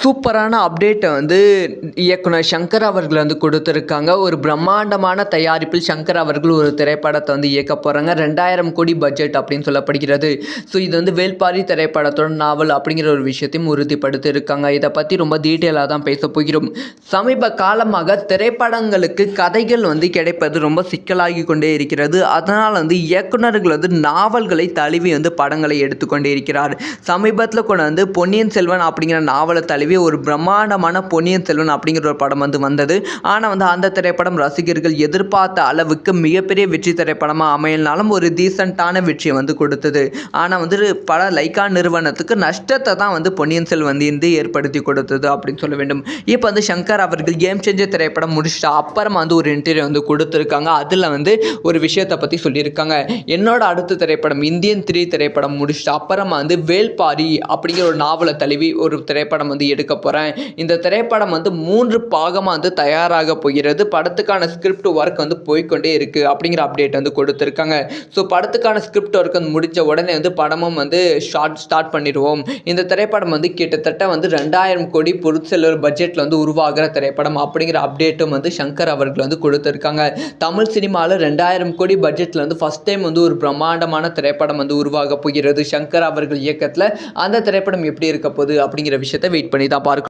சூப்பரான அப்டேட்டை வந்து இயக்குனர் சங்கர் அவர்கள் வந்து கொடுத்துருக்காங்க. ஒரு பிரம்மாண்டமான தயாரிப்பில் சங்கர் அவர்கள் ஒரு திரைப்படத்தை வந்து இயக்க போகிறாங்க ரெண்டாயிரம் கோடி பட்ஜெட் அப்படின்னு சொல்லப்படுகிறது. ஸோ இது வந்து வேல்பாரி திரைப்படத்தோட நாவல் அப்படிங்கிற ஒரு விஷயத்தையும் உறுதிப்படுத்தி இருக்காங்க இதை பற்றி ரொம்ப டீட்டெயிலாக தான் பேச போகிறோம். சமீப காலமாக திரைப்படங்களுக்கு கதைகள் வந்து கிடைப்பது ரொம்ப சிக்கலாகி கொண்டே இருக்கிறது. அதனால் வந்து இயக்குனர்கள் வந்து நாவல்களை தழுவி வந்து படங்களை எடுத்துக்கொண்டே இருக்கிறார். சமீபத்தில் கூட வந்து பொன்னியின் செல்வன் அப்படிங்கிற நாவலை தழுவி ஒரு பிரம்மாண்டமான பொன்னியின் செல்வன் அப்படிங்கிற ஒரு படம் வந்து வந்தது. ஆனால் வந்து அந்த திரைப்படம் ரசிகர்கள் எதிர்பார்த்த அளவுக்கு மிகப்பெரிய வெற்றி திரைப்படமாக அமையினாலும் ஒரு டீசெண்டான வெற்றியை வந்து கொடுத்தது. ஆனால் வந்து பல லைக்கா நிறுவனத்துக்கு நஷ்டத்தை தான் வந்து பொன்னியின் செல்வன் வந்து ஏற்படுத்தி கொடுத்தது அப்படின்னு சொல்ல வேண்டும். இப்போ வந்து சங்கர் அவர்கள் கேம் சேஞ்சர் திரைப்படம் முடிச்சுட்டு அப்புறம் வந்து ஒரு இன்டர்வியூ வந்து கொடுத்துருக்காங்க. அதில் வந்து ஒரு விஷயத்தை பற்றி சொல்லியிருக்காங்க. என்னோட அடுத்த திரைப்படம் இந்தியன் த்ரீ திரைப்படம் முடிச்சுட்டு அப்புறமா வந்து வேல்பாரி அப்படிங்கிற ஒரு நாவலை தழுவி ஒரு திரைப்படம் வந்து எடுக்க போகிறேன் இந்த திரைப்படம் வந்து மூன்று பாகமாக வந்து தயாராக போகிறது. படத்துக்கான ஸ்கிரிப்ட் ஒர்க் வந்து போய்க்கொண்டே இருக்குது அப்படிங்கிற அப்டேட் வந்து கொடுத்துருக்காங்க. ஸோ படத்துக்கான ஸ்கிரிப்ட் ஒர்க் வந்து முடித்த உடனே வந்து படமும் வந்து ஷார்ட் ஸ்டார்ட் பண்ணிடுவோம். இந்த திரைப்படம் வந்து கிட்டத்தட்ட வந்து ரெண்டாயிரம் கோடி பொருட்செலவு பட்ஜெட்டில் வந்து உருவாகிற திரைப்படம் அப்படிங்கிற அப்டேட்டும் வந்து சங்கர் அவர்கள் வந்து கொடுத்துருக்காங்க. தமிழ் சினிமாவில் ரெண்டாயிரம் கோடி பட்ஜெட்டில் வந்து ஃபஸ்ட் டைம் வந்து ஒரு பிரம்மாண்டமான திரைப்படம் வந்து உருவாக போகிறது. சங்கர் அவர்கள் இயக்கத்தில் அந்த திரைப்படம் எப்படி இருக்க போகுது அப்படிங்கிற விஷயத்தை வெயிட் பண்ணி தான் பார்க்கணும்